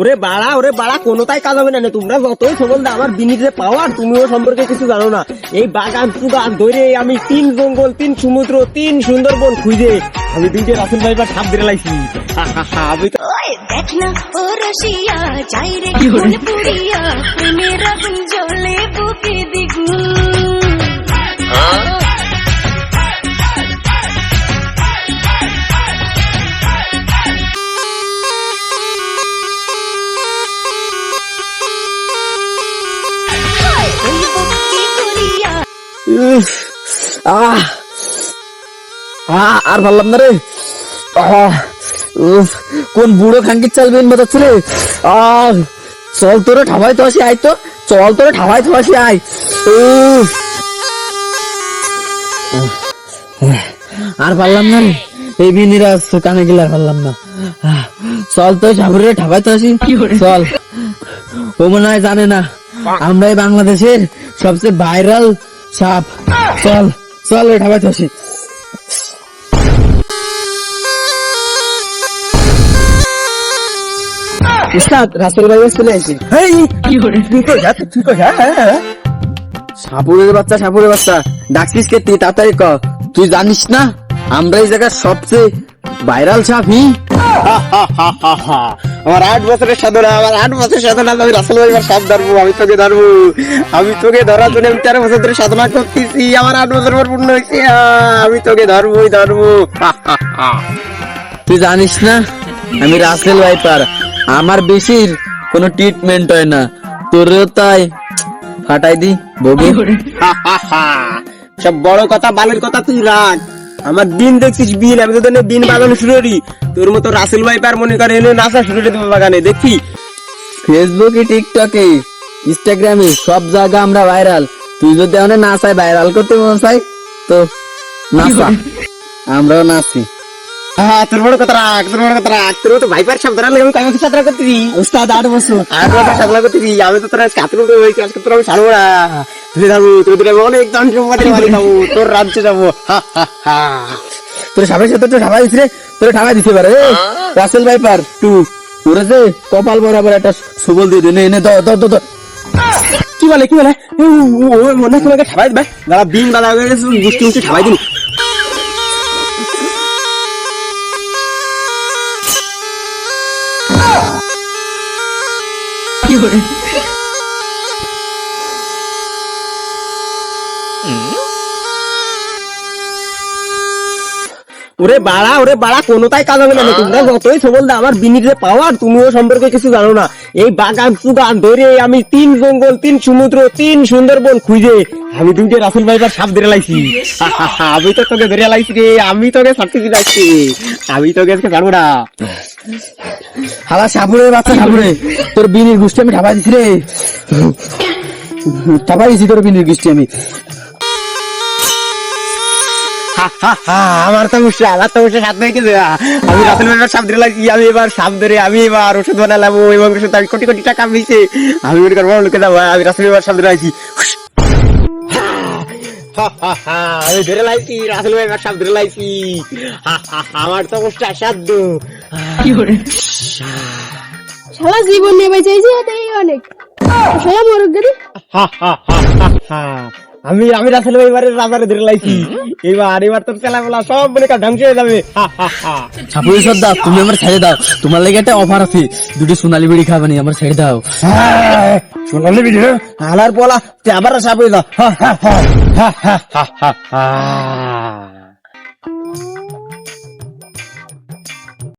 ওরে বাড়া ওরে বাড়া কোনোটাই কাজ হবে না তোমরা যতই সবল দা আমার বিনিতে পাওয়ার তুমিও সম্পর্কে কিছু জানো না। এই বাগান পুগান ধরে আমি তিন জঙ্গল তিন সমুদ্র তিন সুন্দরবন খুঁজে। আমি দুইটা রাসেল ভাইবার ঠাপ দিয়ে লাইছি। আমি তো দেখ না ও রসিয়া যাই রে আহ আর ভাবলাম না রে। কোন বুড়ো খাঙ্কির চাল বেন বাজাচ্ছে রে। আহ চল তোরে ঠাবাই তো আসি আয় তো। চল তোরে ঠাবাই তো আসি আয় আর পারলাম না রে এই বিনিরা কানে গেলে আর পারলাম না। চল তো সাবরে ঠাবাই তো আসি চল। ও মনে হয় জানে না আমরাই বাংলাদেশের সবচেয়ে ভাইরাল সাপ। চল চল রে তো আসি উস্তাদ রাসেল ভাই চলে আসি সাপুরের বাচ্চা সাপুরের বাচ্চা। ডাকছিস কে তুই তাড়াতাড়ি ক। তুই জানিস না আমরা এই জায়গার সবচেয়ে ভাইরাল সাপ হি। আমার আট বছরের সাধনা আমার আট বছরের সাধনা আমি রাসেল ভাইবার সাপ ধরবো আমি তোকে ধরবো। আমি তোকে ধরার জন্য আমি তেরো বছর ধরে সাধনা করতেছি আমার আট বছর পর পূর্ণ হয়েছে। আমি তোকে ধরবোই ধরবো। তুই জানিস না আমি রাসেল ভাইপার। আমার বেশির কোনো ট্রিটমেন্ট হয় না। তোরেও তাই। ফাটাই দি বগি। সব বড় কথা বালের কথা তুই রাখ। আমার দিন দেখছিস বিন আমি তো তোর দিন বাগানো শুরু করি। তোর মতো রাসেল ভাইপার মনে করে এনে নাচা শুরু করে দেবো বাগানে দেখি ফেসবুকে টিকটকে ইনস্টাগ্রামে সব জায়গা আমরা ভাইরাল তুই যদি আমাদের নাচাই ভাইরাল করতে মন চাই তো নাচা। আমরাও নাচি। হ্যাঁ তোর বড় কথা রাখ তোর বড় কথা রাখ। তোর তো ভাইপার সব ধরালে আমি করতেছি উস্তাদ আট বছর। আট বছর করতেছি আমি তো তোর কাতর উপরে হয়েছি আজকে তোর আমি ছাড়বো না। তুই যাব তুই তোর অনেক দাম সম্পদের মালিক যাব তোর রাজ্যে যাব তোর সবাই সাথে তো ঠাবাই দিছে তোর ঠাবাই দিতে পারে রাসেল ভাইপার টু ওরে কপাল বরাবর একটা সুবল দিয়ে দে, নে নে, দ দ দ দ। কি বলে কি বলে? মনে হয় তোমাকে ঠাবাই দেবে। দাঁড়া, বিন গেছে গুষ্টি মুষ্টি ঠাবাই দিন ওরে বাড়া ওরে বাড়া কোনোটাই কাজ হবে না। তোমরা যতই সবল দা আমার বিনির পাওয়ার তুমিও সম্পর্কে কিছু জানো না। এই বাগান সুগান ধরে আমি তিন জঙ্গল তিন সমুদ্র তিন সুন্দরবন খুঁজে। আমি দুইটা রাসেল ভাইবার সাপ ধরে লাইছি। আমি তো তোকে ধরে লাইছি রে আমি তোকে সার্টিফিকেট লাইছি। আমি তোকে আজকে ছাড়বো না। হালা সাপুরে বাচ্চা সাপুরে তোর বিনির গুষ্টি আমি ঠাবাই দিছি রে। ঠাবাই দিছি তোর বিনির গুষ্টি আমি। আমার তো মুশকিল আমার তো মুশকিল সাপ ধরে গেছে আমি রাসেল ভাইবার সাপ ধরে লাইছি আমি এবার সাপ ধরে আমি এবার ওষুধ বানালাম এবং ওষুধ আমি কোটি কোটি টাকা মিশে আমি মনে করব লোকে যাব আমি রাসেল ভাইবার সাপ ধরে হা, আমি ধরে লাইছি রাসেল ভাইবার সাপ ধরে লাইছি আমার তো মুশকিল সাধ্য। শালা জীবন নিয়ে বেঁচেছি এটাই অনেক। শালা মরক গেলি। হা, হা, হা, হা, হা। আমি আমি রাসেল ভাইবারের রাজারে ধরে লাইছি। এবার এবার তোর খেলা বেলা সব বলে ধ্বংস হয়ে যাবে। হা, হা, হা। সাপুরে সর্দা তুমি আমার ছেড়ে দাও। তোমার লেগে একটা অফার আছে। দুটি সোনালি বিড়ি খাবানি আমার ছেড়ে দাও। হ্যাঁ, সোনালি বিড়ি আলার পোলা আবার সাপ দাও হা, হা, হা, হা, হা, হা।